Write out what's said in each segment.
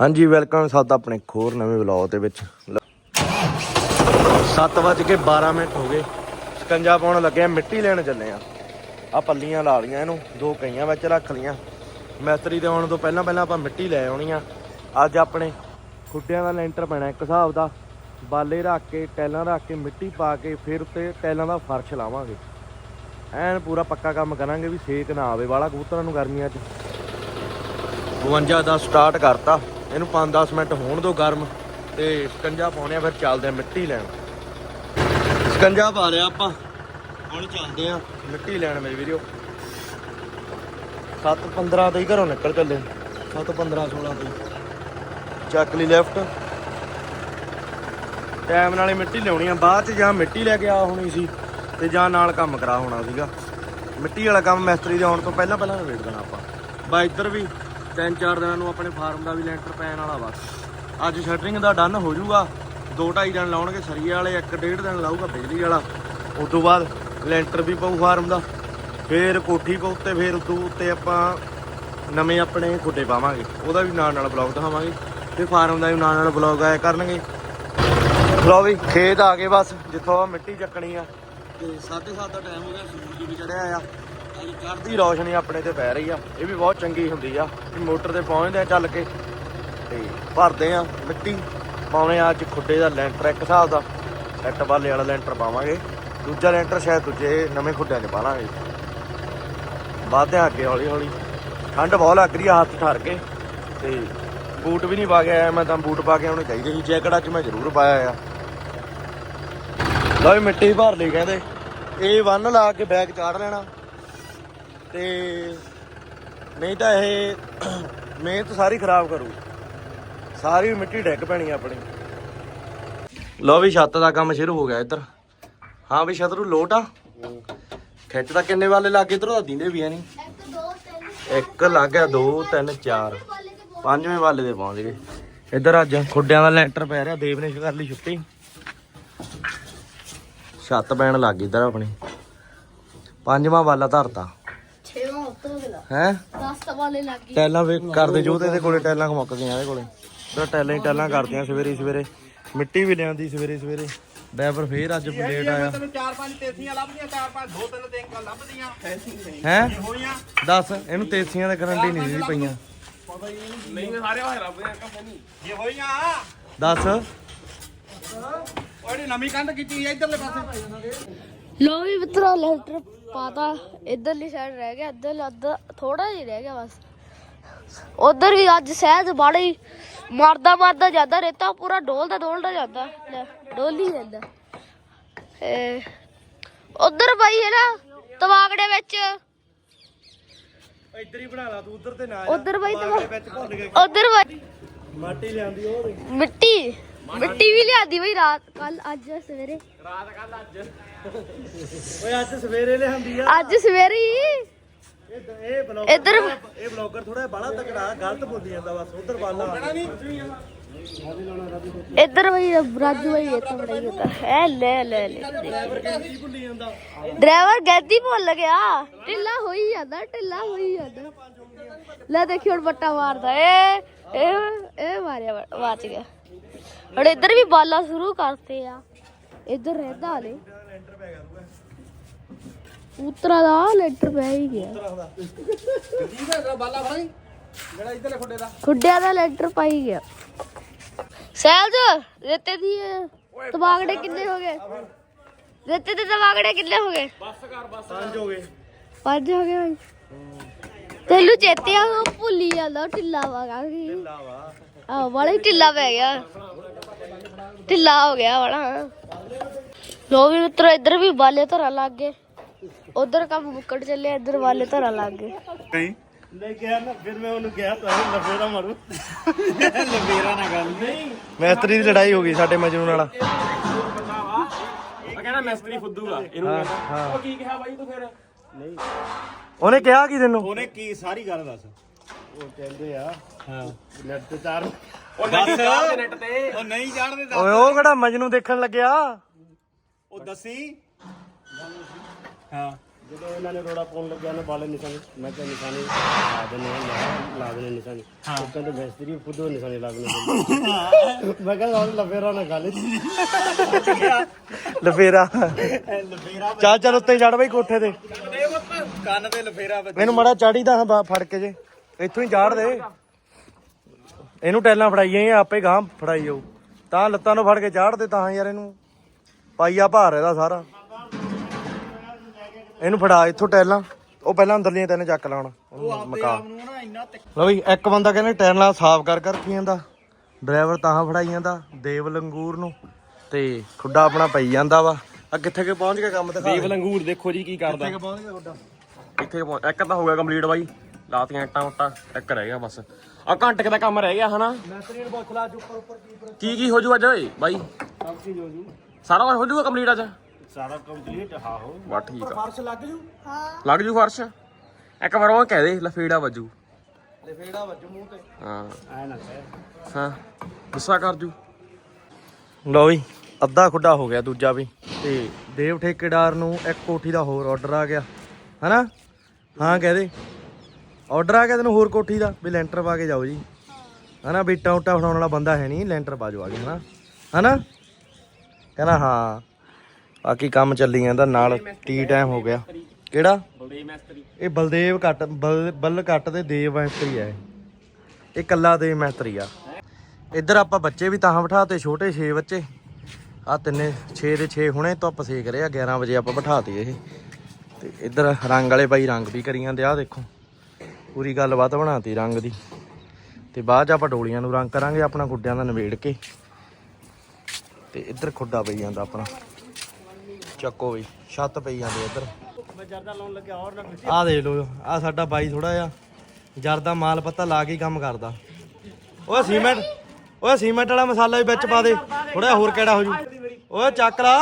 ਹਾਂਜੀ ਵੈਲਕਮ ਸਭ ਆਪਣੇ ਇੱਕ ਹੋਰ ਨਵੇਂ ਵਲੌਗ ਦੇ ਵਿੱਚ। 7 ਵਜ ਕੇ 12 ਮਿੰਟ ਹੋ ਗਏ। ਸਕੰਜਾ ਪਾਉਣ ਲੱਗੇ ਆ, ਮਿੱਟੀ ਲੈਣ ਚੱਲੇ ਆ। ਆ ਪੱਲੀਆਂ ਲਾ ਲੀਆਂ ਇਹਨੂੰ, ਦੋ ਕਈਆਂ ਵਿੱਚ ਰੱਖ ਲੀਆਂ ਮੈਸਤਰੀ ਦੇ ਆਉਣ ਤੋਂ ਪਹਿਲਾਂ ਪਹਿਲਾਂ ਆਪਾਂ ਮਿੱਟੀ ਲੈ ਆਉਣੀ ਆ। ਅੱਜ ਆਪਣੇ ਖੁੱਡਿਆਂ ਦਾ ਲੈਂਟਰ ਪੈਣਾ ਇੱਕ ਹਿਸਾਬ ਦਾ। ਬਾਲੇ ਰੱਖ ਕੇ, ਟੈਲਾਂ ਰੱਖ ਕੇ, ਮਿੱਟੀ ਪਾ ਕੇ, ਫਿਰ ਉੱਤੇ ਟੈਲਾਂ ਦਾ ਫਰਸ਼ ਲਾਵਾਂਗੇ। ਐਨ ਪੂਰਾ ਪੱਕਾ ਕੰਮ ਕਰਾਂਗੇ ਵੀ ਸੇਕ ਨਾ ਆਵੇ, ਵਾਲਾ ਕਬੂਤਰਾਂ ਨੂੰ ਗਰਮੀਆਂ 'ਚ। 52 ਦਾ ਸਟਾਰਟ ਕਰਤਾ। ਇਹਨੂੰ 5-10 ਮਿੰਟ ਹੋਣ ਦਿਓ ਗਰਮ ਤੇ ਸਕੰਜਾ ਪਾਉਣੇ ਆ, ਫਿਰ ਚੱਲਦੇ ਆ ਮਿੱਟੀ ਲੈਣ। ਸਕੰਜਾ ਪਾ ਲਿਆ ਆਪਾਂ। ਹੁਣ ਚੱਲਦੇ ਆ ਮਿੱਟੀ ਲੈਣ ਮੇਰੇ ਵੀਰੋ। 7-15 ਤੋਂ ਹੀ ਘਰੋਂ ਨਿਕਲ ਚੱਲੇ। 7-15 16 ਤੋਂ ਹੀ। ਚੱਕ ਲਈ ਲੈਫਟ ਟਾਈਮ ਨਾਲੇ ਮਿੱਟੀ ਲਿਆਉਣੀ ਆ। ਬਾਅਦ ਚ ਜਾਂ ਮਿੱਟੀ ਲੈ ਕੇ ਆ ਹੋਣੀ ਸੀ ਤੇ ਜਾਂ ਨਾਲ ਕੰਮ ਕਰਾ ਹੋਣਾ ਸੀਗਾ। ਮਿੱਟੀ ਵਾਲਾ ਕੰਮ ਮਿਸਤਰੀ ਦੇ ਆਉਣ ਤੋਂ ਪਹਿਲਾਂ ਪਹਿਲਾਂ ਨਿਬੇੜ ਦੇਣਾ ਆਪਾਂ। ਬਾ ਇੱਧਰ ਵੀ ਤਿੰਨ ਚਾਰ ਦਿਨਾਂ ਨੂੰ ਆਪਣੇ ਫਾਰਮ ਦਾ ਵੀ ਲੈਂਟਰ ਪੈਣ ਵਾਲਾ ਵਾ। ਅੱਜ ਸ਼ਟਰਿੰਗ ਦਾ ਡਨ ਹੋ ਜਾਊਗਾ। ਦੋ ਢਾਈ ਦਿਨ ਲਾਉਣਗੇ, ਸਰੀਏ ਵਾਲੇ, ਇੱਕ ਡੇਢ ਦਿਨ ਲਾਊਗਾ ਬਿਜਲੀ ਵਾਲਾ। ਉਸ ਤੋਂ ਬਾਅਦ ਲੈਂਟਰ ਵੀ ਪਊ ਫਾਰਮ ਦਾ। ਫੇਰ ਕੋਠੀ ਪਊ ਤੇ ਫੇਰ ਉਦੋਂ ਉੱਤੇ ਆਪਾਂ ਨਵੇਂ ਆਪਣੇ ਖੁੱਡੇ ਪਾਵਾਂਗੇ। ਉਹਦਾ ਵੀ ਨਾਲ ਨਾਲ ਬਲੌਗ ਦਿਖਾਵਾਂਗੇ। ਤੇ ਫਾਰਮ ਦਾ ਵੀ ਨਾਲ ਨਾਲ ਬਲੌਗ ਆਇਆ ਕਰਨਗੇ। ਲਓ ਵੀ, ਖੇਤ ਆ ਗਏ ਬਸ, ਜਿੱਥੋਂ ਮਿੱਟੀ ਚੱਕਣੀ ਆ। ਤੇ 7:30 ਦਾ ਟਾਈਮ ਹੋ ਗਿਆ, ਸੂਰਜ ਵੀ ਚੜਿਆ ਆ। ਚੜ੍ਹਦੀ ਰੌਸ਼ਨੀ ਆਪਣੇ ਤੇ ਪੈ ਰਹੀ ਆ। ਇਹ ਵੀ ਬਹੁਤ ਚੰਗੀ ਹੁੰਦੀ ਆ ਕਿ ਮੋਟਰ ਤੇ ਪਹੁੰਚਦੇ ਆ ਚੱਲ ਕੇ ਤੇ ਭਰਦੇ ਆ ਮਿੱਟੀ। ਪਾਉਣੇ ਆ ਅੱਜ ਖੁੱਡੇ ਦਾ ਲੈਂਟਰ ਇੱਕ ਹਿਸਾਬ ਦਾ। ਸੈੱਟ ਵਾਲੇ ਵਾਲਾ ਲੈਂਟਰ ਪਾਵਾਂਗੇ। ਦੂਜਾ ਲੈਂਟਰ ਸ਼ਾਇਦ ਦੂਜੇ ਨਵੇਂ ਖੁੱਡਿਆਂ 'ਚ ਪਾ ਲਾਂਗੇ। ਵਾਧਿਆਂ ਅੱਗੇ ਹੌਲੀ ਹੌਲੀ ਠੰਡ ਬਹੁਤ ਲੱਗ ਰਹੀ ਆ ਹੱਥ ਠਰ ਕੇ। ਤੇ ਬੂਟ ਵੀ ਨਹੀਂ ਪਾ ਕੇ ਆਇਆ ਮੈਂ ਤਾਂ। ਬੂਟ ਪਾ ਕੇ ਆਉਣੇ ਚਾਹੀਦੇ ਸੀ। ਜੈਕਟ ਅੱਜ ਮੈਂ ਜ਼ਰੂਰ ਪਾਇਆ ਆ। ਲਓ ਵੀ ਮਿੱਟੀ ਭਰ ਲਈ ਕਹਿੰਦੇ। ਇਹ ਵੰਨ ਲਾ ਕੇ ਬੈਗ ਚਾੜ ਲੈਣਾ। ਤੇ ਨਹੀਂ ਤਾਂ ਇਹ ਮਿਹਨਤ ਸਾਰੀ ਖਰਾਬ ਕਰੂ ਸਾਰੀ ਮਿੱਟੀ ਡਿੱਗ ਪੈਣੀ ਆਪਣੀ। ਲਓ ਵੀ ਛੱਤ ਦਾ ਕੰਮ ਸ਼ੁਰੂ ਹੋ ਗਿਆ ਇੱਧਰ। ਹਾਂ ਵੀ ਛਤਰੂ ਲੋਟ ਆ। ਖਿੱਚ ਤਾਂ ਕਿੰਨੇ ਵਾਲੇ ਲੱਗੇ ਇਧਰੋਂ ਤਾਂ ਦਿੰਦੇ ਵੀ ਆ ਨਹੀਂ। ਇੱਕ ਲੱਗ ਗਿਆ 2 3 4 ਪੰਜਵੇਂ ਵਾਲੇ ਦੇ ਪਹੁੰਚ ਗਏ। ਇੱਧਰ ਅੱਜ ਖੁੱਡਿਆਂ ਦਾ ਲੈਂਟਰ ਪੈ ਰਿਹਾ ਦੇਵ ਨੇ ਕਰ ਲਈ ਛੁੱਟੀ। ਛੱਤ ਪੈਣ ਲੱਗ ਗਈ ਇੱਧਰ ਆਪਣੀ। ਪੰਜਵਾਂ ਵਾਲਾ ਧਰਤਾ। ਹੈ? 10 ਵਾਲੇ ਲੱਗ ਗਏ। ਟੈਲਾਂ ਵੇ ਕਰਦੇ ਜੋ ਤੇ ਇਹਦੇ ਕੋਲੇ ਟੈਲਾਂ ਮੁੱਕ ਗਈਆਂ ਇਹਦੇ ਕੋਲੇ। ਤੇ ਟੈਲਾਂ ਹੀ ਟੈਲਾਂ ਕਰਦੀਆਂ ਸਵੇਰੇ ਹੀ ਸਵੇਰੇ। ਮਿੱਟੀ ਵੀ ਲਿਆਂਦੀ ਸਵੇਰੇ ਸਵੇਰੇ। ਡਰਾਈਵਰ ਫੇਰ ਅੱਜ ਲੇਟ ਆਇਆ। ਤੈਨੂੰ ਚਾਰ ਪੰਜ ਤੇਸੀਆਂ ਲੱਭਦੀਆਂ ਚਾਰ ਪੰਜ ਦੋ ਤਿੰਨ ਟੈਂਕਾਂ ਲੱਭਦੀਆਂ। ਹੈ? ਹੋਈਆਂ। ਦੱਸ ਇਹਨੂੰ ਤੇਸੀਆਂ ਦੀ ਗਰੰਟੀ ਨਹੀਂ ਸੀ ਪਈਆਂ। ਨਹੀਂ। ਸਾਰੇ ਹੋਏ ਲੱਭਦੀਆਂ ਕੰਪਨੀ ਜੇ ਹੋਈਆਂ। ਦੱਸ। ਉਹ ਜਿਹੜੀ ਨਵੀਂ ਕੰਧ ਕੀਤੀ ਹੈ ਇਧਰਲੇ ਪਾਸੇ। ਲੋ ਵੀ ਮਿੱਤਰੋ ਲੈਟਰ ਪਾਤਾ। ਇਧਰਲੀ ਸਾਈਡ ਰਹਿ ਗਿਆ ਇੱਧਰ ਅੱਧਾ ਥੋੜਾ ਜਿਹਾ ਰਹਿ ਗਿਆ ਬਸ। ਉਧਰ ਵੀ ਅੱਜ ਸਹਿਜ ਬਾੜੀ ਮਾਰਦਾ ਮਾਰਦਾ ਜਾਂਦਾ ਰੇਤਾ ਪੂਰਾ ਡੋਲਦਾ ਡੋਲਦਾ ਜਾਂਦਾ। ਡੋਲ ਜਾਂਦਾ। ਉਧਰ ਬਾਈ ਹੈ ਨਾ ਤਵਾਗੜੇ ਵਿੱਚ। ਇੱਧਰ ਹੀ ਬਣਾ ਲਾ ਤੂੰ ਉੱਧਰ ਤੇ ਨਾ ਉਧਰ ਬਾਈ ਤਵਾ ਵਿੱਚ ਭੁੱਲ ਗਏ ਉਧਰ ਬਾਈ ਮਾਟੀ ਲਿਆਂਦੀ ਉਹ ਮਿੱਟੀ? ਮਿੱਟੀ ਵੀ ਲਿਆਦੀ ਬਈ ਰਾਤ ਕੱਲ ਅੱਜ ਸਵੇਰੇ। ਓਏ ਅੱਜ ਸਵੇਰੇ ਲਿਆਂਦੀ ਆ। ਅੱਜ ਸਵੇਰੇ ਹੀ। ਇਹ ਇਹ ਬਲੌਗਰ ਇੱਧਰ ਇਹ ਬਲੌਗਰ ਥੋੜਾ ਬਾਲਾ ਤਕੜਾ ਗਲਤ ਬੋਲੀ ਜਾਂਦਾ ਬਸ ਉਧਰ ਬਾਲਾ ਇੱਧਰ ਬਈ ਰਾਜੂ ਬਈ ਇੱਥੇ ਬੜਾ ਹੀ ਹੁੰਦਾ ਹੈ ਲੈ ਲੈ ਲੈ। ਡਰਾਈਵਰ ਕਹਿੰਦੀ ਭੁੱਲੀ ਜਾਂਦਾ। ਡਰਾਈਵਰ ਗੱਦੀ ਭੁੱਲ ਗਿਆ। ਢਿੱਲਾ ਹੋਈ ਜਾਂਦਾ ਢਿੱਲਾ ਹੋਈ ਜਾਂਦਾ। ਲੈ ਦੇਖੀ ਹੁਣ ਬੱਟਾ ਮਾਰਦਾ। ਏ ਇਹ ਇਹ ਮਾਰਿਆ ਵਾ- ਬਚ ਗਿਆ। ਹੁਣ ਇੱਧਰ ਵੀ ਬਾਲਾਂ ਸ਼ੁਰੂ ਕਰਤੇ ਆ। ਇੱਧਰ ਰਹਿਦਾ ਹਲੇ। ਉਤਰਾ ਦਾ ਲੈਂਟਰ ਪੈ ਹੀ ਗਿਆ। ਜਿਹਦਾ ਬਾਲਾ ਫੜਾਈ ਜਿਹੜਾ ਇਧਰਲੇ ਖੁੱਡੇ ਦਾ ਖੁੱਡਿਆਂ ਦਾ ਲੈਂਟਰ ਪਾਈ ਗਿਆ। ਸਹਿਜ, ਰੇਤੇ ਦੀ ਤਬਾਗੜੇ ਕਿੰਨੇ ਹੋ ਗਏ? ਰੇਤੇ ਦੇ ਤਬਾਗੜੇ ਕਿੰਨੇ ਹੋ ਗਏ? ਪੰਜ ਹੋ ਗਏ ਪੰਜ ਹੋ ਗਏ ਭਾਈ। ਤੈਨੂੰ ਚੇਤੇ ਆ, ਉਹ ਭੁੱਲੀ ਜਾਂਦਾ, ਉਹ ਢਿੱਲਾ ਵਾਗਾ ਕੀ ਲਾਵਾ ਆ ਬੜਾ ਢਿੱਲਾ ਪੈ ਗਿਆ। ਢਿੱਲਾ ਹੋ ਗਿਆ ਬੜਾ ਲੋ ਵੀ ਮਿੱਤਰੋ ਇੱਧਰ ਵੀ ਬਾਲੇ ਧਰਾ ਲੱਗ ਗਏ। ਉਧਰ ਕੰਮ ਮੁੱਕੜ ਚੱਲੇ ਇੱਧਰ ਵਾਲੇ ਧਰਾ ਲੱਗ ਗਏ। ਨਹੀਂ। ਲੈ ਗਿਆ ਨਾ ਫਿਰ ਮੈਂ ਉਹਨੂੰ ਕਿਹਾ ਤਾਂ ਲਫੇਰਾ ਮਾਰੂ। ਲਫੇਰਾ ਨਾ ਗੱਲ ਨਹੀਂ। ਮੈਸਤਰੀ ਦੀ ਲੜਾਈ ਹੋ ਗਈ ਸਾਡੇ ਮਜਨੂ ਨਾਲ। ਉਹ ਕਹਿੰਦਾ ਮਿਸਤਰੀ ਫੁੱਦੂਗਾ ਇਹਨੂੰ ਕਹਿੰਦਾ। ਉਹ ਕੀ ਕਿਹਾ ਬਾਈ ਤੂੰ ਫਿਰ? ਉਹਨੇ ਕਿਹਾ ਕੀ ਤੈਨੂੰ? ਉਹਨੇ ਕੀ ਸਾਰੀ ਗੱਲ ਦੱਸ। ਉਹ ਕਹਿੰਦੇ ਆ ਨੈਟ ਤੇ ਚਾਰ ਉਹ ਨਹੀਂ ਚਾਰ ਨੈਟ ਤੇ। ਉਹ ਨਹੀਂ ਜਾਣਦੇ ਦੱਸ। ਓਏ ਉਹ ਕਿਹੜਾ ਮਜਨੂ ਦੇਖਣ ਲੱਗਿਆ? ਉਹ ਦੱਸੀ। ਹਾਂ। ਜਦੋਂ ਇਹਨਾਂ ਨੇ ਰੋੜਾ ਪਾਉਣ ਲੱਗਿਆ ਨਾ ਬਾਲੇ ਨਿਸ਼ਾਨੇ। ਮੈਂ ਕਿਹਾ ਨਿਸ਼ਾਨੇ ਲਾ ਦਿੰਦੇ ਆ ਲਾ- ਲਾ ਦੇਣੇ ਨਿਸ਼ਾਨੇ। ਉਹ ਕਹਿੰਦੇ ਮਿਸਤਰੀ ਖੁਦ ਉਹ ਨਿਸ਼ਾਨੇ ਲਾ ਦੇਣੇ ਮੈਂ ਕਿਹਾ ਲਫੇਰਾ ਨਾ ਗੱਲ। ਲਫੇਰਾ। ਲਫੇਰਾ ਚੱਲ ਚੱਲ ਉੱਤੇ ਚੜ ਬਈ ਕੋਠੇ ਤੇ। ਕੰਨ ਤੇ ਲਫੇਰਾ ਇਹਨੂੰ ਮੜਾ ਚਾੜੀਦਾ ਹਾਂ ਬਾ- ਫੜ ਕੇ ਜੇ। ਇੱਥੋਂ ਹੀ ਚਾੜ ਦੇ। ਇਹਨੂੰ ਟੈਲਾਂ ਫੜਾਈਏ ਇਹ ਆਪੇ ਗਾਂ ਫੜਾਈ ਜਾਊ। ਤਾਂ ਲੱਤਾਂ ਨੂੰ ਫੜ ਕੇ ਚਾੜ ਦੇ ਤਾਂ ਯਾਰ ਇਹਨੂੰ। ਪਾਈਆ ਭਾਰ ਇਹਦਾ ਸਾਰਾ। ਇਹਨੂੰ ਫੜਾ ਇੱਥੋਂ ਟੈਲਾਂ ਉਹ ਪਹਿਲਾਂ ਅੰਦਰਲੀਆਂ ਤੈਨੂੰ ਚੱਕ ਲਾਉਣ। ਮਕਾ। ਲਓ ਵੀ ਇੱਕ ਬੰਦਾ ਕਹਿੰਦੇ ਟੈਲਾਂ ਸਾਫ਼ ਕਰ ਕਰ ਰੱਖੀ ਜਾਂਦਾ ਡਰਾਈਵਰ ਤਾਂ ਫੜਾਈ ਜਾਂਦਾ ਦੇਵ ਲੰਗੂਰ ਨੂੰ। ਤੇ ਖੁੱਡਾ ਆਪਣਾ ਪਈ ਜਾਂਦਾ ਵਾ। ਆ ਕਿੱਥੇ ਕੇ ਪਹੁੰਚ ਗਿਆ ਕੰਮ ਦਿਖਾ ਦੇਵ ਲੰਗੂਰ ਦੇਖੋ ਜੀ ਕੀ ਕਰਦਾ। ਕਿੱਥੇ ਕੇ ਪਹੁੰਚ ਗਿਆ ਖੁੱਡਾ? ਇੱਥੇ ਪਹੁੰਚ- ਇੱਕ ਤਾਂ ਹੋ ਗਿਆ ਕੰਪਲੀਟ ਬਾਈ। ਲਾਤੀਆਂ ਇੱਟਾਂ ਉੱਟਾਂ ਇੱਕ ਰਹਿ ਗਿਆ ਬਸ। ਆ ਘੰਟੇ ਕੁ ਦਾ ਕੰਮ ਰਹਿ ਗਿਆ ਹਨਾ? ਮੈਸਤਰੀ ਨੂੰ ਪੁੱਛ ਲਾ ਅੱਜ ਉੱਪਰ ਉੱਪਰ ਕੀ ਕੀ ਕੀ ਹੋ ਜੂ ਅੱਜ ਓਏ ਬਾਈ? ਸਭ ਚੀਜ਼ ਹੋ ਜੂ। ਸਾਰਾ ਕੁਝ ਹੋ ਜੂਗਾ ਕੰਪਲੀਟ ਅੱਜ? ਸਾਰਾ ਕੰਪਲੀਟ ਹਾਂ ਹੋ ਵਾ ਠੀਕ ਆ। ਫਰਸ਼ ਲੱਗ ਜੂ? ਲੱਗ ਜੂ ਫਰਸ਼? ਇੱਕ ਵਾਰ ਉਹ ਕਹਿ ਦੇ ਲਫੇੜਾ ਵੱਜੂ। ਤੇ ਫੇੜਾ ਵੱਜੂ ਮੂੰਹ ਤੇ। ਹਾਂ। ਐ ਨਾ ਕਹਿ। ਹਾਂ ਗੁੱਸਾ ਕਰ ਜੂ। ਲਓ ਵੀ ਅੱਧਾ ਖੁੱਡਾ ਹੋ ਗਿਆ ਦੂਜਾ ਵੀ। ਤੇ ਦੇਵ ਠੇਕੇਦਾਰ ਨੂੰ ਇੱਕ ਕੋਠੀ ਦਾ ਹੋਰ ਆਰਡਰ ਆ ਗਿਆ। ਹਨਾ? ਹਾਂ ਕਹਦੇ ਆਰਡਰ ਆ ਗਿਆ ਤੈਨੂੰ ਹੋਰ ਕੋਠੀ ਦਾ, ਵੀ ਲੈਂਟਰ ਪਾ ਕੇ ਜਾਓ ਜੀ। ਹਨਾ ਵੀ ਇੱਟਾਂ ਉੱਟਾਂ ਫੜਾਉਣ ਵਾਲਾ ਬੰਦਾ ਹੈ ਨਹੀਂ, ਲੈਂਟਰ ਪਾ ਜਾਓ ਆ ਗਿਆ ਹਨਾ? ਹਨਾ? ਕਹਿੰਦਾ, ਹਾਂ। ਬਾਕੀ ਕੰਮ ਚੱਲੀ ਜਾਂਦਾ, ਨਾਲ ਟੀ ਟਾਈਮ ਹੋ ਗਿਆ। ਕਿਹੜਾ? ਬਲਦੇਵ ਮੈਸਤਰੀ ਇਹ ਬਲਦੇਵ ਕੱਟ, ਬਲ ਬਲ ਕੱਟ ਤੇ ਦੇਵ ਮੈਸਤਰੀ ਆ ਇਹ। ਇਹ ਕੱਲਾ ਦੇਵ ਮੈਸਤਰੀ ਆ। ਇੱਧਰ ਆਪਾਂ ਬੱਚੇ ਵੀ ਤਾਂ ਬਿਠਾਤੇ ਛੋਟੇ 6 ਬੱਚੇ। ਆ ਤਿੰਨੇ 6 ਦੇ 6 ਹੁਣੇ ਧੁੱਪ ਸੇਕ ਰਹੇ ਆ 11 ਵਜੇ ਆਪਾਂ ਬਿਠਾਤੇ ਇਹ। ਤੇ ਇੱਧਰ ਰੰਗ ਵਾਲੇ ਬਾਈ ਰੰਗ ਵੀ ਕਰੀ ਜਾਂਦੇ ਆ ਦੇਖੋ। ਪੂਰੀ ਗੱਲਬਾਤ ਬਣਾਤੀ ਰੰਗ ਦੀ। ਤੇ ਬਾਅਦ ਚ ਆਪਾਂ ਡੋਲੀਆਂ ਨੂੰ ਰੰਗ ਕਰਾਂਗੇ, ਆਪਣਾ ਗੁੱਡਿਆਂ ਦਾ ਨਵੇੜ ਕੇ। ਤੇ ਇੱਧਰ ਖੁੱਡਾ ਪਈ ਜਾਂਦਾ ਆਪਣਾ। ਚੱਕੋ ਵੀ ਛੱਤ ਪਈ ਜਾਂਦੀ ਇੱਧਰ। ਜਰਦਾ ਲਾਉਣ ਲੱਗਿਆ ਹੋਰ ਨਾ ਆ ਦੇਖ ਲਓ, ਆ ਸਾਡਾ ਬਾਈ ਥੋੜਾ ਜਿਹਾ ਜਰਦਾ ਮਾਲ ਪੱਤਾ ਲਾ ਕੇ ਕੰਮ ਕਰਦਾ। ਓਏ ਸੀਮੈਂਟ ਓਏ ਸੀਮੈਂਟ ਵਾਲਾ ਮਸਾਲਾ ਵੀ ਵਿੱਚ ਪਾ ਦੇ। ਥੋੜਾ ਹੋਰ ਕਿਹੜਾ ਹੋ ਜੂ। ਓਏ ਚੱਕ ਲਾ।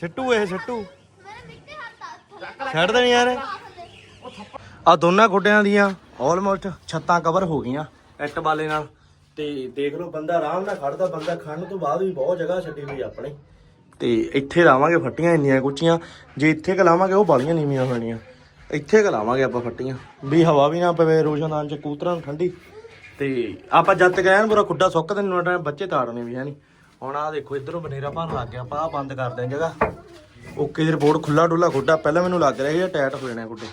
ਸਿੱਟੂ ਇਹ, ਸਿੱਟੂ। ਛੱਡ ਦੇਣੀ ਯਾਰ। ਆ ਦੋਨਾਂ ਗੁੱਡਿਆਂ ਦੀਆਂ ਆਲਮੋਸਟ ਛੱਤਾਂ ਕਵਰ ਹੋ ਗਈਆਂ ਇੱਟ ਬਾਲੇ ਨਾਲ। ਤੇ ਦੇਖ ਲਓ, ਬੰਦਾ ਆਰਾਮ ਨਾਲ ਖੜਦਾ, ਬੰਦਾ ਖੜਨ ਤੋਂ ਬਾਅਦ ਵੀ ਬਹੁਤ ਜਗ੍ਹਾ ਛੱਡੀ ਹੋਈ ਆ ਆਪਣੀ। ਤੇ ਇੱਥੇ ਲਾਵਾਂਗੇ ਫੱਟੀਆਂ ਇੰਨੀਆਂ ਕੁੱਚੀਆਂ, ਜੇ ਇੱਥੇ ਕਲਾਵਾਂਗੇ ਉਹ ਬਾਲੀਆਂ ਨੀਵੀਆਂ ਹੋਣੀਆਂ ਇੱਥੇ ਕਲਾਵਾਂਗੇ ਆਪਾਂ ਫੱਟੀਆਂ। ਵੀ ਹਵਾ ਵੀ ਨਾ ਪਵੇ ਰੋਸ਼ਨਦਾਨ ਚ ਕਬੂਤਰਾਂ ਨੂੰ ਠੰਡੀ। ਤੇ ਆਪਾਂ ਜਦ ਤੱਕ ਐਨ ਪੂਰਾ ਖੁੱਡਾ ਸੁੱਕ ਤੇ ਨੋਟਾਂ ਬੱਚੇ ਤਾੜਨੇ ਵੀ ਹੈ ਨਹੀਂ ਹੁਣ ਆ ਦੇਖੋ, ਇਧਰੋਂ ਬਨੇਰਾ ਭਰਨ ਲੱਗ ਗਿਆ, ਆਪਾਂ ਆਹ ਬੰਦ ਕਰਦੇ ਹਾਂ ਜਗ੍ਹਾ ਓਕੇ ਦੀ ਰਿਪੋਰਟ ਖੁੱਲਾ ਡੁੱਲਾ ਖੁੱਡਾ ਪਹਿਲਾਂ ਮੈਨੂੰ ਲੱਗ ਰਿਹਾ ਸੀ ਇਹ ਟਾਈਟ ਹੋ ਜਾਣਾ ਖੁੱਡੇ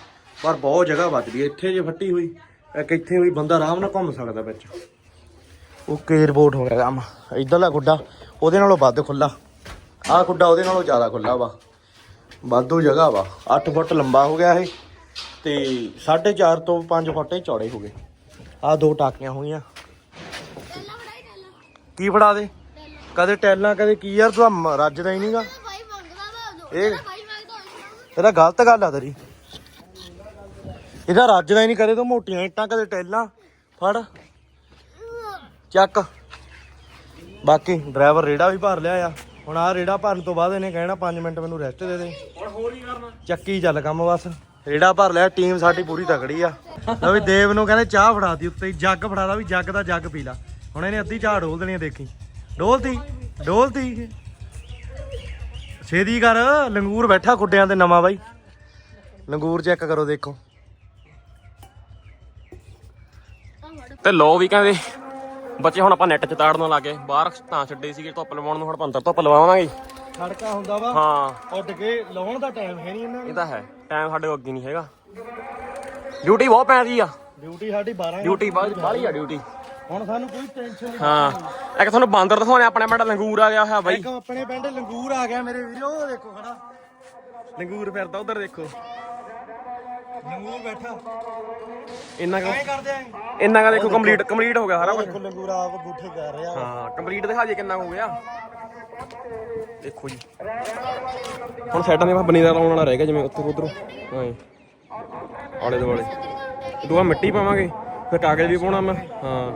ਪਰ ਬਹੁਤ ਜਗ੍ਹਾ ਬਚਦੀ ਹੈ ਇੱਥੇ ਜੇ ਫੱਟੀ ਹੋਈ ਇੱਕ ਇੱਥੇ ਹੋਈ ਬੰਦਾ ਆਰਾਮ ਨਾਲ ਘੁੰਮ ਸਕਦਾ ਵਿੱਚ। ਓਕੇ ਦੀ ਰਿਪੋਰਟ ਹੋ ਗਿਆ ਕੰਮ। ਇਧਰਲਾ ਖੁੱਡਾ ਉਹਦੇ ਨਾਲੋਂ ਵੱਧ ਖੁੱਲਾ ਆਹ ਖੁੱਡਾ ਉਹਦੇ ਨਾਲੋਂ ਜ਼ਿਆਦਾ ਖੁੱਲਾ ਵਾ। ਵਾਧੂ ਜਗ੍ਹਾ ਵਾ। 8 ਫੁੱਟ ਲੰਬਾ ਹੋ ਗਿਆ ਇਹ ਤੇ 4.5 ਤੋਂ 5 ਫੁੱਟ ਇਹ ਚੌੜੇ ਹੋ ਗਏ। ਆਹ ਦੋ ਟਾਕੀਆਂ ਹੋਈਆਂ। ਕੀ ਫੜਾ ਦੇ? ਕਦੇ ਟੈਲਾਂ ਕਦੇ ਕੀ ਯਾਰ ਤੂੰ ਰੱਜਦਾ ਹੀ ਨਹੀਂਗਾ ਭਾਈ ਮੰਗਦਾ ਵਾ ਇਹ ਭਾਈ ਮੰਗਦਾ ਹੋਇਆ ਇਹਦਾ ਗਲਤ ਗੱਲ ਆ ਤੇਰੀ। ਇਹਦਾ ਰੱਜਦਾ ਹੀ ਨਹੀਂ ਕਦੇ ਤੂੰ ਮੋਟੀਆਂ ਇੱਟਾਂ ਕਦੇ ਟੈਲਾਂ। ਫੜ। ਚੱਕ। ਬਾਕੀ ਡਰਾਈਵਰ ਰੇੜਾ ਵੀ ਭਰ ਲਿਆ ਆ। ਹੁਣ ਆਹ ਰੇੜਾ ਭਰਨ ਤੋਂ ਬਾਅਦ ਇਹਨੇ ਕਹਿਣਾ 5 ਮਿੰਟ ਮੈਨੂੰ ਰੈਸਟ ਦੇ ਦੇ। ਹੁਣ ਹੋਰ ਹੀ ਕਰਨਾ? ਚੱਕੀ ਚੱਲ ਕੰਮ ਬਸ। ਰੇੜਾ ਭਰ ਲਿਆ ਟੀਮ ਸਾਡੀ ਪੂਰੀ ਤਕੜੀ ਆ। ਲਓ ਵੀ ਦੇਵ ਨੂੰ ਕਹਿੰਦੇ ਚਾਹ ਫੜਾਤੀ ਉੱਤੇ ਜੱਗ ਫੜਾਦਾ ਵੀ ਜੱਗ ਦਾ ਜੱਗ ਪੀ ਲਾ। ਹੁਣ ਇਹਨੇ ਅੱਧੀ ਚਾਹ ਡੋਲ ਦੇਣੀ ਆ ਦੇਖੀ। ਡੋਲਤੀ ਡੋਲਤੀ। ਛੇਦੀ ਕਰ। ਲੰਗੂਰ ਬੈਠਾ ਖੁੱਡਿਆਂ ਤੇ ਨਵਾਂ ਬਾਈ। ਲੰਗੂਰ ਚੈੱਕ ਕਰੋ ਦੇਖੋ। ਤੇ ਲੋ ਵੀ ਕਹਿੰਦੇ ਬੱਚੇ ਹੁਣ ਆਪਾਂ ਨੈਟ 'ਚ ਤਾੜਨ ਲੱਗੇ ਬਾਹਰ ਤਾਂ ਛੱਡੇ ਸੀਗੇ ਧੁੱਪ ਲਵਾਉਣ ਨੂੰ ਹੁਣ ਪੰਤਰ ਧੁੱਪ ਲਵਾਵਾਂਗੇ। ਖੜਕਾ ਹੁੰਦਾ ਵਾ। ਹਾਂ। ਉੱਡ ਕੇ ਲਾਉਣ ਦਾ ਟਾਈਮ ਹੈ ਨਹੀਂ ਇਹਨਾਂ ਇਹ ਤਾਂ ਹੈ। ਟਾਈਮ ਸਾਡੇ ਕੋਲ ਅੱਗੇ ਨਹੀਂ ਹੈਗਾ। ਡਿਊਟੀ ਬਹੁਤ ਪੈਂਦੀ ਆ। ਡਿਊਟੀ ਸਾਡੀ 12 ਡਿਊਟੀ ਬਾਹਲੀ ਆ ਡਿਊਟੀ ਹੁਣ ਸਾਨੂੰ ਕੋਈ ਟੈਨਸ਼ਨ ਨਹੀਂ। ਹਾਂ। ਇੱਕ ਤੁਹਾਨੂੰ ਬਾਂਦਰ ਦਿਖਾਉਣੇ ਆਪਣੇ ਪਿੰਡ ਲੰਗੂਰ ਆ ਗਿਆ ਹੋਇਆ ਬਾਈ। ਇੱਕ ਆਪਣੇ ਪਿੰਡ ਲੰਗੂਰ ਆ ਗਿਆ ਮੇਰੇ ਵੀਰੋ ਦੇਖੋ ਖੜਾ। ਲੰਗੂਰ ਫਿਰਦਾ ਉਧਰ ਦੇਖੋ। ਲੰਗੂਰ ਬੈਠਾ। ਇੰਨਾ ਕੁ ਐਂ ਕਰਦੇ ਆਂ ਇੰਨਾ ਕਾ ਦੇਖੋ ਕੰਪਲੀਟ ਕੰਪਲੀਟ ਹੋ ਗਿਆ ਸਾਰਾ ਕੁਝ ਦੇਖੋ ਲੰਗੂਰ ਆਪ ਗੁੱਠੇ ਕਰ ਰਿਹਾ। ਹਾਂ ਕੰਪਲੀਟ ਦਿਖਾ ਜੇ ਕਿੰਨਾ ਕੁ ਹੋ ਗਿਆ। ਦੇਖੋ ਜੀ। ਹੁਣ ਸੈਟਾਂ ਦੇ ਬਨੀਦਾ ਲਾਉਣ ਵਾਲਾ ਰਹਿ ਗਿਆ ਜਿਵੇਂ ਉੱਥੇ ਉਧਰੋਂ। ਹਾਂ ਆਲੇ ਦੁਆਲੇ। ਦੁਆ ਮਿੱਟੀ ਪਾਵਾਂਗੇ। ਫਿਰ ਕਾਗਜ਼ ਵੀ ਪਾਉਣਾ ਮੈਂ। ਹਾਂ।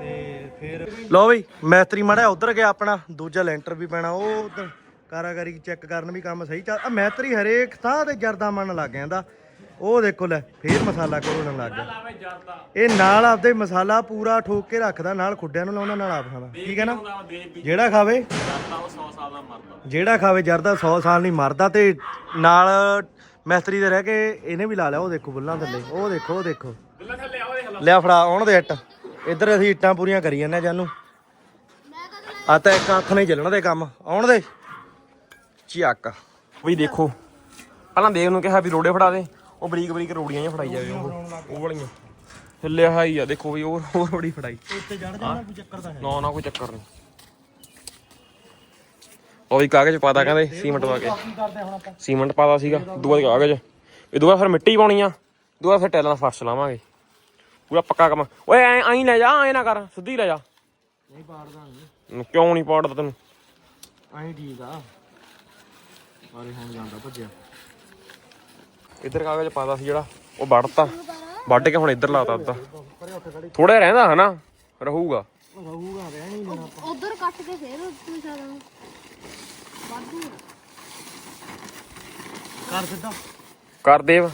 ਤੇ ਫਿਰ ਲਓ ਬਈ ਮੈਸਤਰੀ ਮਾੜਾ ਉਧਰ ਗਿਆ ਆਪਣਾ। ਦੂਜਾ ਲੈਂਟਰ ਵੀ ਪੈਣਾ ਉਹ ਉਧਰ। ਕਾਰਾਗਰੀ ਚੈੱਕ ਕਰਨ ਵੀ ਕੰਮ ਸਹੀ ਚੱਲ ਆ ਮੈਸਤਰੀ ਹਰੇਕ ਥਾਂ ਤੇ ਜਰਦਾ ਮੰਨ ਲੱਗ ਜਾਂਦਾ। ਉਹ ਦੇਖੋ ਲੈ ਫੇਰ ਮਸਾਲਾ ਕੋਲਣ ਲੱਗ ਗਿਆ। ਇਹ ਨਾਲ ਆਪਦੇ ਮਸਾਲਾ ਪੂਰਾ ਠੋਕ ਕੇ ਰੱਖਦਾ ਨਾਲ ਖੁੱਡਿਆਂ ਨੂੰ ਲਾਉਂਦਾ ਨਾਲ ਆਪ ਖਾਂਦਾ। ਠੀਕ ਹੈ ਨਾ? ਜਿਹੜਾ ਖਾਵੇ। ਜਿਹੜਾ ਖਾਵੇ ਜਰਦਾ 100 ਸਾਲ ਨਹੀਂ ਮਰਦਾ ਤੇ ਨਾਲ ਮਿਸਤਰੀ ਦੇ ਰਹਿ ਕੇ ਇਹਨੇ ਵੀ ਲਾ ਲਿਆ ਉਹ ਦੇਖੋ ਬੁੱਲਾਂ ਥੱਲੇ ਉਹ ਦੇਖੋ ਉਹ ਦੇਖੋ। ਲਿਆ ਫੜਾ ਆਉਣ ਦੇ ਇੱਟ। ਇੱਧਰ ਅਸੀਂ ਇੱਟਾਂ ਪੂਰੀਆਂ ਕਰੀ ਜਾਂਦੇ ਆ ਜਾਨੂੰ। ਆ ਤਾਂ ਇੱਕ ਹੱਥ ਨਹੀਂ ਚੱਲਣਾ ਦੇ ਕੰਮ। ਆਉਣ ਦੇ। ਚੱਕ ਵੀ ਦੇਖੋ ਪਹਿਲਾਂ ਦੇਵ ਨੂੰ ਕਿਹਾ ਵੀ ਰੋੜੇ ਫੜਾ ਦੇ। ਉਹ ਬਰੀਕ ਬਰੀਕ ਰੋੜੀਆਂ ਜਿਹੀਆਂ ਫੜਾਈ ਜਾਵੇ ਉਹ। ਉਹ ਵਾਲੀਆਂ। ਹਿੱਲਿਆ ਹਾਈ ਆ ਦੇਖੋ ਵੀ ਉਹ ਉਹ ਰੋੜੀ ਫੜਾਈ। ਉੱਤੇ ਚੜ ਜਾਣਾ ਕੋਈ ਚੱਕਰ ਤਾਂ ਹੈ ਨਾ ਨਾ ਕੋਈ ਚੱਕਰ ਨਹੀਂ। ਉਹ ਵੀ ਕਾਗਜ਼ ਪਾਤਾ ਕਹਿੰਦੇ ਸੀਮੈਂਟ ਪਾ ਕੇ। ਸੀਮੈਂਟ ਪਾਤਾ ਸੀਗਾ ਦੂਆ ਕਾਗਜ਼। ਇਹ ਦੂਆ ਫਿਰ ਮਿੱਟੀ ਪਾਉਣੀ ਆ ਦੂਆ ਫਿਰ ਟੈਲਾਂ ਦਾ ਫਰਸ਼ ਲਾਵਾਂਗੇ। ਪੂਰਾ ਪੱਕਾ ਕੰਮ। ਓਏ ਐ ਐਂ ਲੈ ਜਾ ਐਂ ਨਾ ਕਰ ਸਿੱਧੀ ਲੈ ਜਾ। ਨਹੀਂ ਪਾੜਦਾ ਨੂੰ ਕਿਉਂ ਨਹੀਂ ਪਾੜਦਾ ਤੈਨੂੰ? ਐਂ ਠੀਕ ਆ। ਅਰੇ ਹੁਣ ਜਾਂਦਾ ਭੱਜਿਆ। ਇੱਧਰ ਕਾਗਜ਼ ਪਾਤਾ ਸੀ ਜਿਹੜਾ ਉਹ ਵੱਢਤਾ। ਵੱਢ ਕੇ ਹੁਣ ਇੱਧਰ ਲਾਤਾ ਅੱਧਾ। ਥੋੜਾ ਰਹਿੰਦਾ ਹਨਾ ਰਹੂਗਾ। ਰਹੂਗਾ ਰਹਿਣ ਹੀ ਦੇਣਾ ਉਧਰ ਕੱਟ ਕੇ ਫੇਰ ਉੱਥੇ ਸਾਰਾ ਵਾਧੂ ਆ। ਕਰ ਸਿੱਧਾ। ਕਰ ਦੇਵ।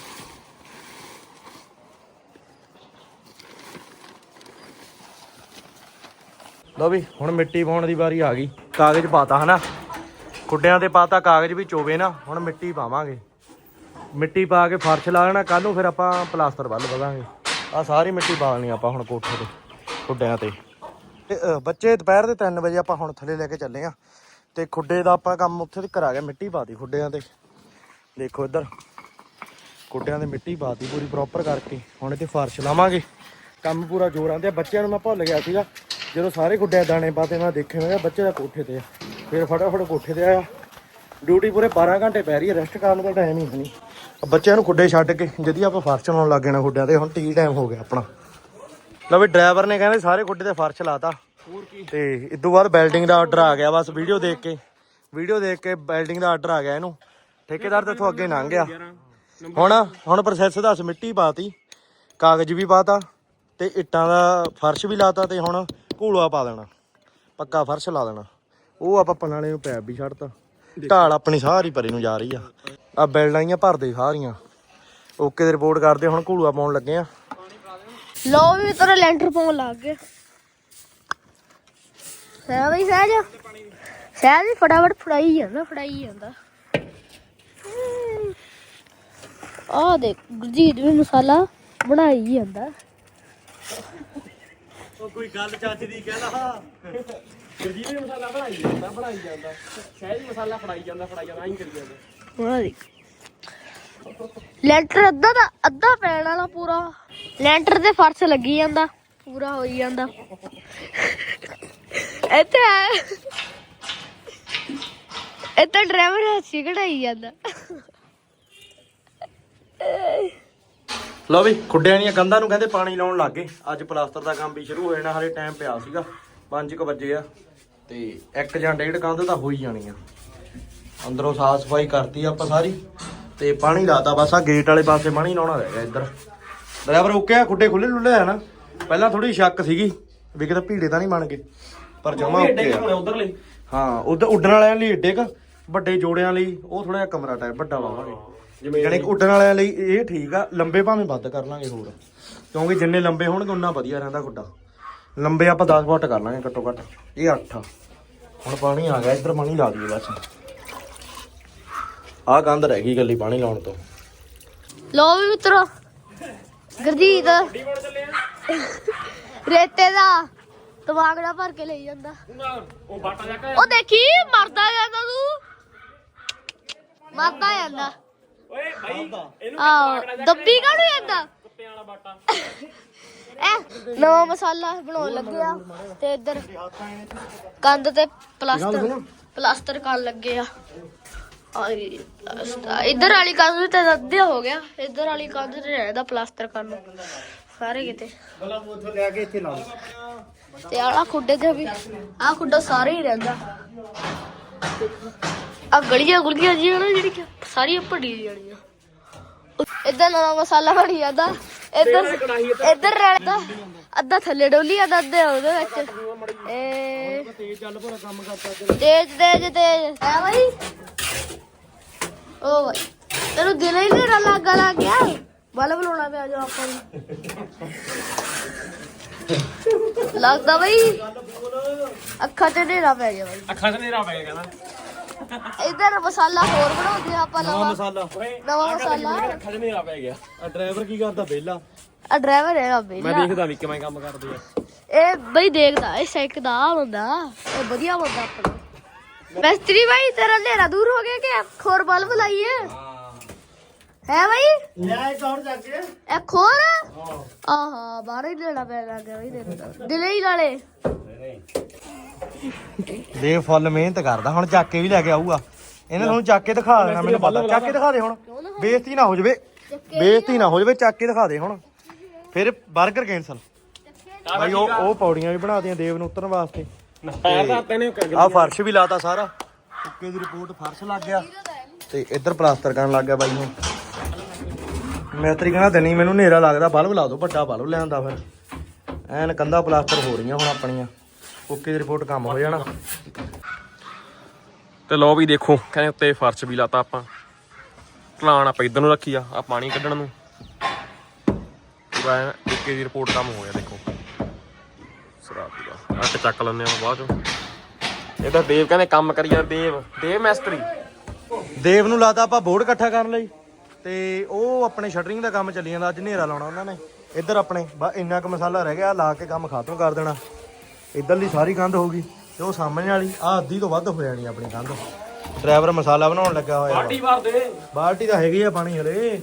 ਲਓ ਵੀ ਹੁਣ ਮਿੱਟੀ ਪਾਉਣ ਦੀ ਵਾਰੀ ਆ ਗਈ। ਕਾਗਜ਼ ਪਾਤਾ ਹਨਾ। ਖੁੱਡਿਆਂ ਤੇ ਪਾਤਾ ਕਾਗਜ਼ ਵੀ ਚੋਵੇ ਨਾ ਹੁਣ ਮਿੱਟੀ ਪਾਵਾਂਗੇ। ਮਿੱਟੀ ਪਾ ਕੇ ਫਰਸ਼ ਲਾ ਲੈਣਾ ਕੱਲ ਨੂੰ ਫਿਰ ਆਪਾਂ ਪਲਾਸਟਰ ਵੱਲ ਵਧਾਂਗੇ। ਆ ਸਾਰੀ ਮਿੱਟੀ ਪਾ ਲੈਣੀ ਆਪਾਂ ਹੁਣ ਕੋਠੇ ਤੇ ਖੁੱਡਿਆਂ ਤੇ। ਤੇ, ਅ, ਬੱਚੇ ਦੁਪਹਿਰ ਦੇ 3 ਵਜੇ ਆਪਾਂ ਹੁਣ ਥੱਲੇ ਲੈ ਕੇ ਚੱਲੇ ਆ। ਤੇ ਖੁੱਡੇ ਦਾ ਆਪਾਂ ਕੰਮ ਉੱਥੇ ਤੱਕ ਆ ਗਿਆ ਮਿੱਟੀ ਪਾਤੀ ਖੁੱਡਿਆਂ ਤੇ। ਦੇਖੋ ਇੱਧਰ ਖੁੱਡਿਆਂ ਤੇ ਮਿੱਟੀ ਪਾਤੀ ਪੂਰੀ ਪ੍ਰੋਪਰ ਕਰਕੇ। ਹੁਣ ਇੱਥੇ ਫਰਸ਼ ਲਾਵਾਂਗੇ। ਕੰਮ ਪੂਰਾ ਜੋਰਾਂ ਤੇ ਆ। ਬੱਚਿਆਂ ਨੂੰ ਮੈਂ ਭੁੱਲ ਗਿਆ ਸੀਗਾ। ਜਦੋਂ ਸਾਰੇ ਖੁੱਡਿਆਂ ਦਾਣੇ ਪਾਤੇ ਮੈਂ ਦੇਖੇ ਮੈਂ ਕਿਹਾ ਬੱਚੇ ਦਾ ਕੋਠੇ ਤੇ ਆ। ਫਿਰ ਫਟਾਫਟ ਕੋਠੇ ਤੇ ਆਇਆ। ਡਿਊਟੀ ਪੂਰੇ 12 ਘੰਟੇ ਪੈ ਰਹੀ ਹੈ ਰੈਸਟ ਕਰਨ ਦਾ ਟਾਈਮ ਹੀ ਨਹੀਂ। ਬੱਚਿਆਂ ਨੂੰ ਖੁੱਡੇ ਛੱਡ ਕੇ ਜਦੀ ਆਪਾਂ ਫਰਸ਼ ਲਾਉਣ ਲੱਗ ਜਾਣਾ ਖੁੱਡਿਆਂ ਤੇ ਹੁਣ ਟੀ ਟਾਈਮ ਹੋ ਗਿਆ ਆਪਣਾ। ਲਓ ਵੀ ਡਰਾਈਵਰ ਨੇ ਕਹਿੰਦੇ ਸਾਰੇ ਖੁੱਡੇ ਤੇ ਫਰਸ਼ ਲਾਤਾ। ਤੇ ਇਸ ਤੋਂ ਬਾਅਦ ਬਿਲਡਿੰਗ ਦਾ ਆਰਡਰ ਆ ਗਿਆ ਬਸ ਵੀਡੀਓ ਦੇਖ ਕੇ ਵੀਡੀਓ ਦੇਖ ਕੇ ਬਿਲਡਿੰਗ ਦਾ ਆਰਡਰ ਆ ਗਿਆ ਇਹਨੂੰ। ਠੇਕੇਦਾਰ ਤੇ ਇੱਥੋਂ ਅੱਗੇ ਲੰਘ ਗਿਆ। ਹੁਣ ਹੁਣ ਪ੍ਰੋਸੈਸ ਦੱਸ ਮਿੱਟੀ ਪਾਤੀ ਕਾਗਜ਼ ਵੀ ਪਾਤਾ ਤੇ ਇੱਟਾਂ ਦਾ ਫਰਸ਼ ਵੀ ਲਾਤਾ ਤੇ ਹੁਣ ਘੂਲਵਾ ਪਾ ਦੇਣਾ। ਪੱਕਾ ਫਰਸ਼ ਲਾ ਦੇਣਾ। ਉਹ ਆਪਾਂ ਪਨਾਲੇ ਨੂੰ ਪੈਪ ਵੀ ਛੱਡਤਾ। ਢਾਲ ਆਪਣੀ ਸਾਰੀ ਪਰੇ ਨੂੰ ਜਾ ਰਹੀ ਆ। ਆ ਬਿਲਡਾਂ ਭਰਦੇ ਸਾਰੀਆਂ। ਓਕੇ ਦੀ ਰਿਪੋਰਟ ਕਰਦੇ ਹੁਣ ਘੂਲਵਾ ਪਾਉਣ ਲੱਗੇ ਆ। ਲੋ ਵੀ ਤੇਰਾ ਲੈਂਟਰ ਪਾਉਣ ਲੱਗ ਗਿਆ ਹੈ ਬਈ ਸਹਿਜ। ਸਹਿਜ ਵੀ ਫਟਾਫਟ ਫੜਾਈ ਜਾਂਦਾ ਫੜਾਈ ਜਾਂਦਾ। ਆ ਦੇਖ ਗੁਰਜੀਤ ਵੀ ਮਸਾਲਾ ਬਣਾਈ ਜਾਂਦਾ। ਉਹ ਕੋਈ ਗੱਲ ਚੱਜ ਦੀ ਕਹਿੰਦਾ ਗਰਜੀਤ ਵੀ ਮਸਾਲਾ ਬਣਾਈ ਜਾਂਦਾ ਬਣਾਈ ਜਾਂਦਾ। ਸ਼ਾਇਦ ਮਸਾਲਾ ਫੜਾਈ ਜਾਂਦਾ ਫੜਾਈ ਜਾਂਦਾ ਐਂ ਕਰੀ ਜਾਂਦਾ। ਆ ਦੇਖ। ਲੈਂਟਰ ਅੱਧਾ ਦਾ ਅੱਧਾ ਪੈਣ ਵਾਲਾ ਪੂਰਾ। ਲੈਂਟਰ ਤੇ ਫਰਸ਼ ਲੱਗੀ ਜਾਂਦਾ। ਪੂਰਾ ਹੋਈ ਜਾਂਦਾ। ਇੱਥੇ ਇੱਥੇ ਡਰਾਈਵਰ ਹੱਸੀ ਕਢਾਈ ਜਾਂਦਾ। ਲਓ ਵੀ, ਖੁੱਡਿਆਂ ਦੀਆਂ ਕੰਧਾਂ ਨੂੰ ਕਹਿੰਦੇ ਪਾਣੀ ਲਾਉਣ ਲੱਗ ਗਏ। ਅੱਜ ਪਲਾਸਟਰ ਦਾ ਕੰਮ ਵੀ ਸ਼ੁਰੂ ਹੋ ਜਾਣਾ, ਹਲੇ ਟਾਈਮ ਪਿਆ ਸੀਗਾ। 5:00 ਵਜੇ ਆ। ਤੇ ਇੱਕ ਜਾਂ ਡੇਢ ਕੰਧ ਤਾਂ ਹੋ ਹੀ ਜਾਣੀ ਆ ਅੰਦਰੋਂ ਸਾਫ਼ ਸਫ਼ਾਈ ਕਰਤੀ ਆਪਾਂ ਸਾਰੀ ਤੇ ਪਾਣੀ ਲਾਤਾ ਬਸ ਆ ਗੇਟ ਵਾਲੇ ਪਾਸੇ ਪਾਣੀ ਲਾਉਣਾ ਰਹਿ ਗਿਆ ਇੱਧਰ। ਡਰਾਈਵਰ ਓਕੇ ਆ ਖੁੱਡੇ ਖੁੱਲੇ ਲੁੱਲੇ ਆ ਨਾ। ਪਹਿਲਾਂ ਥੋੜੀ ਸ਼ੱਕ ਸੀਗੀ ਵੀ ਕਿਤੇ ਭੀੜੇ ਤਾਂ ਨਹੀਂ ਬਣ ਗਏ ਪਰ ਜਮਾ ਓਕੇ ਆ। ਉਧਰ ਲਈ। ਹਾਂ ਉਧਰ ਉੱਡਣ ਵਾਲਿਆਂ ਲਈ ਏਡੇ ਕ ਵੱਡੇ ਜੋੜਿਆਂ ਲਈ ਉਹ ਥੋੜਾ ਜਿਹਾ ਕਮਰਾ ਟਾਈਪ ਵੱਡਾ ਲਾਵਾਂਗੇ ਜਿਵੇਂ ਜਾਨੀ ਉੱਡਣ ਵਾਲਿਆਂ ਲਈ ਇਹ ਠੀਕ ਆ ਲੰਬੇ ਭਾਵੇਂ ਵੱਧ ਕਰ ਲਾਂਗੇ ਹੋਰ। ਕਿਉਂਕਿ ਜਿੰਨੇ ਲੰਬੇ ਹੋਣਗੇ ਉਨਾ ਵਧੀਆ ਰਹਿੰਦਾ ਗੁੱਡਾ ਲੰਬੇ ਆਪਾਂ 10 ਫੁੱਟ ਕਰ ਲਾਂਗੇ ਘੱਟੋ ਘੱਟ ਇਹ 8 ਹੁਣ ਪਾਣੀ ਆ ਗਿਆ ਇੱਧਰ ਪਾਣੀ ਲਾ ਦਈਏ ਬਸ। ਆਹ ਕੰਧ ਰਹਿ ਗਈ ਗੱਲੀ ਪਾਣੀ ਲਾਉਣ ਤੋਂ। ਲੋ ਵੀ ਮਿੱਤਰੋ ਗੁਰਜੀਤ। ਰੇਤੇ ਦਾ ਦਿਮਾਗ ਨਾਲ ਭਰ ਕੇ ਲਈ ਜਾਂਦਾ। ਉਹ ਬਾਟਾ ਜਾ ਕੇ ਉਹ ਦੇਖੀ ਮਰਦਾ ਜਾਂਦਾ ਤੂੰ। ਮਰਦਾ ਜਾਂਦਾ। ਓਏ ਭਾਈ ਇਹਨੂੰ ਦੱਬੀ ਕਾਹਨੂੰ ਜਾਂਦਾ? ਕੁੱਤਿਆਂ ਵਾਲਾ ਬਾਟਾ। ਐ ਨਵਾਂ ਮਸਾਲਾ ਬਣਾਉਣ ਲੱਗਿਆ ਤੇ ਇੱਧਰ ਕੰਧ ਤੇ ਪਲਾਸਟਰ ਪਲਾਸਟਰ ਕਰਨ ਲੱਗੇ ਆ। ਇੱਧਰ ਵਾਲੀ ਕੰਧ ਤੇ ਅੱਧੇ ਹੋ ਗਿਆ। ਇੱਧਰ ਵਾਲੀ ਕੰਧ ਤੇ ਰਹਿੰਦਾ ਪਲਾਸਟਰ ਕਰਨ ਨੂੰ। ਸਾਰੇ ਕਿਤੇ। ਮਤਲਬ ਉੱਥੋਂ ਲੈ ਕੇ ਇੱਥੇ ਲਾ ਤੇ ਆਲਾ ਖੁੱਡੇ ਤੇ ਵੀ ਆ ਖੁੱਡਾ ਸਾਰੇ ਹੀ ਰਹਿੰਦਾ। ਆ ਗਲੀਆਂ ਗੁਲੀਆਂ ਜੀ ਨਾ ਜਿਹੜੀਆਂ ਸਾਰੀਆਂ ਭੜੀ ਜਾਣੀਆਂ। ਇੱਧਰ ਨਵਾਂ ਮਸਾਲਾ ਬਣੀ ਜਾਂਦਾ ਇੱਧਰ ਇੱਧਰ? ਰਹਿੰਦਾ ਅੱਧਾ। ਥੱਲੇ ਡੋਲੀ ਜਾਂਦਾ ਅੱਧੇ ਉਹਦੇ ਵਿੱਚ। ਏ ਤੇਜ਼ ਚੱਲ ਭਰਾ ਕੰਮ ਕਰਤਾ ਤੇਜ ਤੇਜ ਤੇਜ। ਹੈ ਬਾਈ। ਓ ਬਾਈ ਤੈਨੂੰ ਦਿਲ ਹੀ ਨਹੀਂ ਲੱਗਾ ਲੱਗ ਗਿਆ? ਬਲਬ ਲਾਉਣਾ ਪਿਆ ਜੋ ਆਪਾਂ ਨੂੰ। ਲੱਗਦਾ ਬਈ ਅੱਖਾਂ ਤੇ ਹਨੇਰਾ ਪੈ ਗਿਆ ਬਈ। ਅੱਖਾਂ 'ਚ ਨੇਰਾ ਪੈ ਗਿਆ ਕਹਿੰਦਾ। ਇਧਰ ਮਸਾਲਾ ਹੋਰ ਬਣਾਉਂਦੇ ਆਪਾਂ ਨਵਾਂ ਮਸਾਲਾ। ਨਵਾਂ ਮਸਾਲਾ। ਅੱਖਾਂ 'ਚ ਨੇਰਾ ਪੈ ਗਿਆ। ਆ ਡਰਾਈਵਰ ਕੀ ਕਰਦਾ ਵਿਹਲਾ? ਆ ਡਰਾਈਵਰ ਹੈਗਾ ਮੈਂ ਬੇਲਾ ਦੇਖਦਾ ਵੀ ਕਿਵੇਂ ਕੰਮ ਕਰਦੇ ਆ। ਇਹ ਬਈ ਦੇਖਦਾ ਇਹ ਸਿੱਖਦਾ ਆਹ ਬੰਦਾ ਇਹ ਵਧੀਆ ਬੰਦਾ ਆਪਣਾ। ਤੇਰਾ ਹਨੇਰਾ ਦੂਰ ਹੋ ਗਿਆ ਕਿ ਖੋਰ ਬਲਬ ਲਾਈਏ ਹੈ? ਭਾਈ ਲੈ ਇੱਕ ਹੋਰ ਜਾ ਕੇ? ਇਹ ਖੋਰ? ਆਹਾ। ਬਾਹਰ ਹੀ ਲੈਣਾ ਪੈ ਲੱਗ ਗਿਆ ਬਈ ਤੇਰੇ ਤਾਂ ਦਿਲੇ ਹੀ ਨਾਲੇ। ਦੇਵ ਫੁੱਲ ਮਿਹਨਤ ਕਰਦਾ ਹੁਣ ਚੱਕ ਕੇ ਵੀ ਲੈ ਕੇ ਆਊਗਾ। ਇਹਨੇ ਤੁਹਾਨੂੰ ਚੱਕ ਕੇ ਦਿਖਾ ਦੇਣਾ ਮੈਨੂੰ ਪਤਾ। ਚੱਕ ਕੇ ਦਿਖਾ ਦੇ ਹੁਣ। ਬੇਇੱਜ਼ਤੀ ਨਾ ਹੋ ਜਾਵੇ। ਬੇਇੱਜ਼ਤੀ ਨਾ ਹੋ ਜਾਵੇ ਚੱਕ ਕੇ ਦਿਖਾ ਦੇ ਹੁਣ। ਫਿਰ 버ਗਰ ਕੈਂਸਲ ਭਾਈ ਉਹ ਉਹ ਪੌੜੀਆਂ ਵੀ ਬਣਾ ਦੀਆਂ ਦੇਵ ਨੂੰ ਉਤਰਨ ਵਾਸਤੇ। ਪੈਰ ਤਾਂ ਤੈਨੇ ਆ ਫਰਸ਼ ਵੀ ਲਾਤਾ ਸਾਰਾ। ਓਕੇ ਦੀ ਰਿਪੋਰਟ ਫਰਸ਼ ਲੱਗ ਗਿਆ। ਤੇ ਇੱਧਰ ਪਲਾਸਟਰ ਕਰਨ ਲੱਗ ਗਿਆ ਬਾਈ ਨੂੰ। ਮੈਤਰੀ ਕਹਿੰਦਾ ਦਿਨੀ ਮੈਨੂੰ ਹਨੇਰਾ ਲੱਗਦਾ ਬਲਬ ਲਾ ਦੋ ਵੱਡਾ ਬਲਬ ਲਿਆਂਦਾ ਫਿਰ। ਐਨ ਕੰਧਾ ਪਲਾਸਟਰ ਹੋ ਰਹੀਆਂ ਹੁਣ ਆਪਣੀਆਂ। ਓਕੇ ਦੀ ਰਿਪੋਰਟ ਕੰਮ ਹੋ ਜਾਣਾ। ਤੇ ਲੋ ਵੀ ਦੇਖੋ ਕਹਿੰਦੇ ਉੱਤੇ ਫਰਸ਼ ਵੀ ਲਾਤਾ ਆਪਾਂ। ਢਲਾਣ ਆਪਾਂ ਇਧਰ ਨੂੰ ਰੱਖੀ ਆ ਆ ਪਾਣੀ ਕੱਢਣ ਨੂੰ। ਪੂਰਾ ਐਨ ਓਕੇ ਦੀ ਰਿਪੋਰਟ ਕੰਮ ਹੋ ਗਿਆ ਅੱਟ ਚੱਕ ਲੈਂਦੇ ਆ ਬਾਅਦ ਚੋਂ। ਇਹਦਾ ਦੇਵ ਕਹਿੰਦੇ ਕੰਮ ਕਰੀ ਜਾਂਦਾ ਦੇਵ ਦੇਵ ਮੈਸਤਰੀ। ਦੇਵ ਨੂੰ ਲਾਤਾ ਆਪਾਂ ਬੋਰਡ ਇਕੱਠਾ ਕਰਨ ਲਈ। ਤੇ ਉਹ ਆਪਣੇ ਸ਼ਟਰਿੰਗ ਦਾ ਕੰਮ ਚੱਲੀ ਜਾਂਦਾ ਅੱਜ ਹਨੇਰਾ ਲਾਉਣਾ ਉਹਨਾਂ ਨੇ। ਇੱਧਰ ਆਪਣੇ ਬਸ ਇੰਨਾ ਕੁ ਮਸਾਲਾ ਰਹਿ ਗਿਆ ਲਾ ਕੇ ਕੰਮ ਖਤਮ ਕਰ ਦੇਣਾ। ਇੱਧਰਲੀ ਸਾਰੀ ਕੰਧ ਹੋ ਗਈ ਤੇ ਉਹ ਸਾਹਮਣੇ ਵਾਲੀ ਆ ਅੱਧੀ ਤੋਂ ਵੱਧ ਹੋ ਜਾਣੀ ਆਪਣੀ ਕੰਧ। ਡਰਾਈਵਰ ਮਸਾਲਾ ਬਣਾਉਣ ਲੱਗਾ ਹੋਇਆ। ਪਾਰਟੀ ਵਾਰ ਦੇ। ਬਾਲਟੀ ਤਾਂ ਹੈਗੀ ਆ ਪਾਣੀ ਹਲੇ।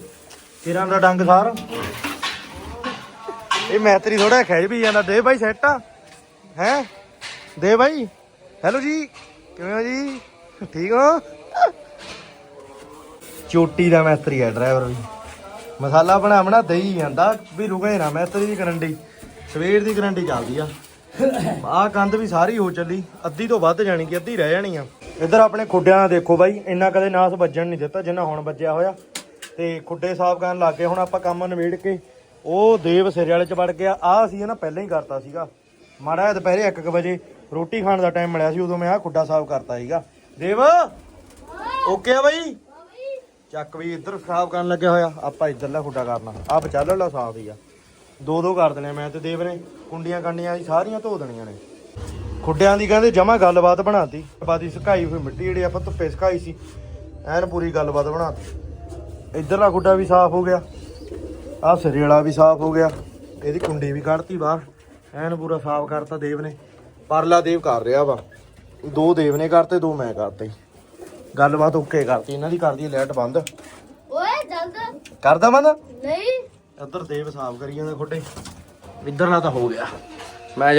ਕਿਰਾਂ ਦਾ ਡੰਗ ਸਾਰ। ਇਹ ਮੈਤਰੀ ਥੋੜਾ ਖਿੱਚ ਵੀ ਜਾਂਦਾ ਦੇ ਬਾਈ ਸੈੱਟ ਆ। ਹੈ? ਦੇ ਬਾਈ। ਹੈਲੋ ਜੀ। ਕਿਵੇਂ ਹੋ ਜੀ? ਠੀਕ ਹੋ? ਚੋਟੀ ਦਾ ਮੈਤਰੀ ਹੈ ਡਰਾਈਵਰ ਵੀ। ਮਸਾਲਾ ਬਣਾ ਬਣਾ ਦਈ ਜਾਂਦਾ, ਵੀ ਰੁਕੇ ਨਾ ਮੈਤਰੀ ਦੀ ਗਰੰਟੀ। ਸਵੇਰ ਦੀ ਗਰੰਟੀ ਚੱਲਦੀ ਆ। ਆਹ ਕੰਧ ਵੀ ਸਾਰੀ ਹੋ ਚੱਲੀ। ਅੱਧੀ ਤੋਂ ਵੱਧ ਜਾਣੀ ਕਿ ਅੱਧੀ ਰਹਿ ਜਾਣੀ ਆ। ਇੱਧਰ ਆਪਣੇ ਖੁੱਡਿਆਂ ਦਾ ਦੇਖੋ ਬਾਈ, ਇੰਨਾ ਕਦੇ ਨਾਸ ਵੱਜਣ ਨਹੀਂ ਦਿੱਤਾ, ਜਿੰਨਾ ਹੁਣ ਵੱਜਿਆ ਹੋਇਆ। ਤੇ ਖੁੱਡੇ ਸਾਫ਼ ਕਰਨ ਲੱਗ ਗਏ, ਹੁਣ ਆਪਾਂ ਕੰਮ ਨਿਬੇੜ ਕੇ, ਉਹ ਦੇਵ ਸਿਰੇ ਵਾਲੇ ਚ ਵੜ ਗਿਆ। ਆ ਸੀ ਨਾ ਪਹਿਲਾਂ ਹੀ ਕਰਤਾ ਸੀਗਾ। ਮਾੜਾ ਜਿਹਾ ਦੁਪਹਿਰੇ 1:00 ਵਜੇ ਰੋਟੀ ਖਾਣ ਦਾ ਟਾਈਮ ਮਿਲਿਆ ਸੀ, ਉਦੋਂ ਮੈਂ ਆਹ ਖੁੱਡਾ ਸਾਫ਼ ਕਰਤਾ ਸੀਗਾ। ਦੇਵ ਓਕੇ ਆ ਬਾਈ? ਚੱਕ ਵੀ ਇੱਧਰ ਸਾਫ਼ ਕਰਨ ਲੱਗਿਆ ਹੋਇਆ, ਆਪਾਂ ਇੱਧਰਲਾ ਖੁੱਡਾ ਕਰਨਾ। ਆ ਬਚਾਲ ਵਾਲਾ ਸਾਫ਼ ਹੀ ਆ ਦੋ ਦੋ ਕਰ ਦੇਣੇ ਮੈਂ ਤੇ ਦੇਵ ਨੇ, ਕੁੰਡੀਆਂ ਕੰਡੀਆਂ ਸਾਰੀਆਂ ਧੋ ਦੇਣੀਆਂ ਨੇ। ਖੁੱਡਿਆਂ ਦੀ ਕਹਿੰਦੇ ਜਮਾ ਗੱਲਬਾਤ ਬਣਾਤੀ। ਬਾਦੀ ਸੁਕਾਈ ਹੋਈ ਮਿੱਟੀ ਜਿਹੜੀ ਆਪਾਂ ਧੁੱਪੇ ਸੁਕਾਈ ਸੀ, ਐਨ ਪੂਰੀ ਗੱਲਬਾਤ ਬਣਾਤੀ। ਇੱਧਰਲਾ ਖੁੱਡਾ ਵੀ ਸਾਫ਼ ਹੋ ਗਿਆ, ਆਹ ਸਿਰੇ ਵਾਲਾ ਵੀ ਸਾਫ਼ ਹੋ ਗਿਆ, ਇਹਦੀ ਕੁੰਡੀ ਵੀ ਕੱਢਤੀ ਬਾਹਰ। ਐਨ ਪੂਰਾ ਸਾਫ਼ ਕਰਤਾ ਦੇਵ ਨੇ। ਪਰਲਾ ਦੇਵ ਕਰ ਰਿਹਾ ਵਾ। ਦੋ ਦੇਵ ਨੇ ਕਰਤੇ ਦੋ ਮੈਂ ਕਰਤੇ। ਗੱਲਬਾਤ ਓਕੇ ਕਰਤੀ ਇਹਨਾਂ ਦੀ ਕਰਦੀ ਲਾਈਟ ਬੰਦ। ਓਏ ਜਲਦ। ਕਰਦਾ ਬੰਦ? ਨਹੀਂ। ਇੱਧਰ ਦੇਵ ਸਾਫ਼ ਕਰੀ ਜਾਂਦਾ ਖੁੱਡੇ। ਇੱਧਰਲਾ ਤਾਂ ਹੋ ਗਿਆ।